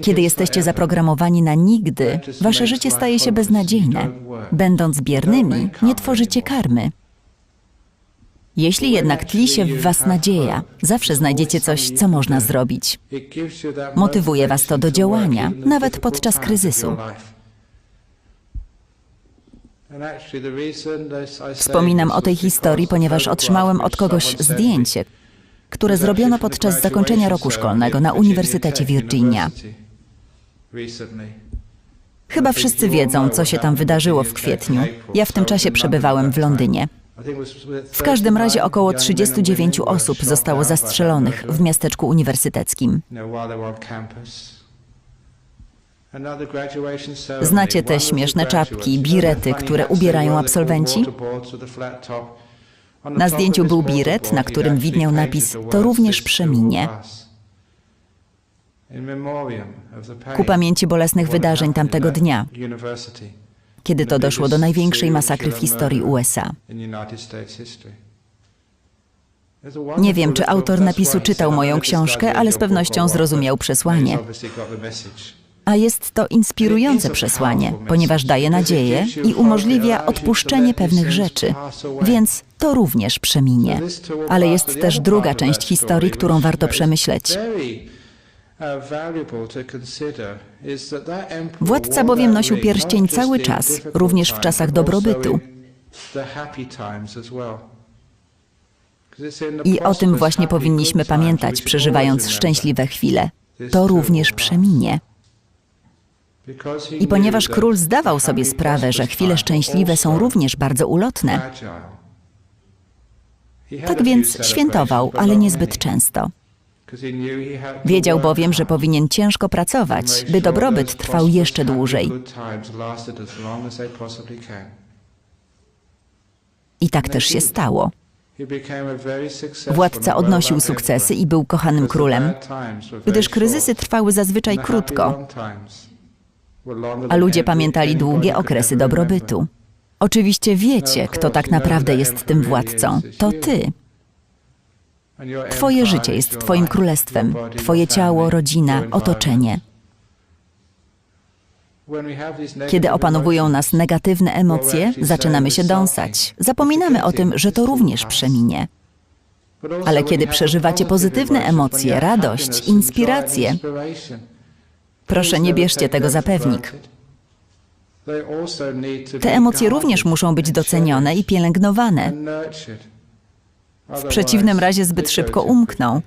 Kiedy jesteście zaprogramowani na nigdy, wasze życie staje się beznadziejne. Będąc biernymi, nie tworzycie karmy. Jeśli jednak tli się w was nadzieja, zawsze znajdziecie coś, co można zrobić. Motywuje was to do działania, nawet podczas kryzysu. Wspominam o tej historii, ponieważ otrzymałem od kogoś zdjęcie, które zrobiono podczas zakończenia roku szkolnego na Uniwersytecie Virginia. Chyba wszyscy wiedzą, co się tam wydarzyło w kwietniu. Ja w tym czasie przebywałem w Londynie. W każdym razie około 39 osób zostało zastrzelonych w miasteczku uniwersyteckim. Znacie te śmieszne czapki, birety, które ubierają absolwenci? Na zdjęciu był biret, na którym widniał napis To również przeminie. Ku pamięci bolesnych wydarzeń tamtego dnia, kiedy to doszło do największej masakry w historii USA. Nie wiem, czy autor napisu czytał moją książkę, ale z pewnością zrozumiał przesłanie. A jest to inspirujące przesłanie, ponieważ daje nadzieję i umożliwia odpuszczenie pewnych rzeczy, więc to również przeminie. Ale jest też druga część historii, którą warto przemyśleć. Władca bowiem nosił pierścień cały czas, również w czasach dobrobytu. I o tym właśnie powinniśmy pamiętać, przeżywając szczęśliwe chwile. To również przeminie. I ponieważ król zdawał sobie sprawę, że chwile szczęśliwe są również bardzo ulotne, tak więc świętował, ale niezbyt często. Wiedział bowiem, że powinien ciężko pracować, by dobrobyt trwał jeszcze dłużej. I tak też się stało. Władca odnosił sukcesy i był kochanym królem, Gdyż kryzysy trwały zazwyczaj krótko, a ludzie pamiętali długie okresy dobrobytu. Oczywiście wiecie, kto tak naprawdę jest tym władcą. To ty. Twoje życie jest Twoim królestwem, Twoje ciało, rodzina, otoczenie. Kiedy opanowują nas negatywne emocje, zaczynamy się dąsać. Zapominamy o tym, że to również przeminie. Ale kiedy przeżywacie pozytywne emocje, radość, inspirację, proszę nie bierzcie tego za pewnik. Te emocje również muszą być docenione i pielęgnowane. W przeciwnym razie zbyt szybko umkną.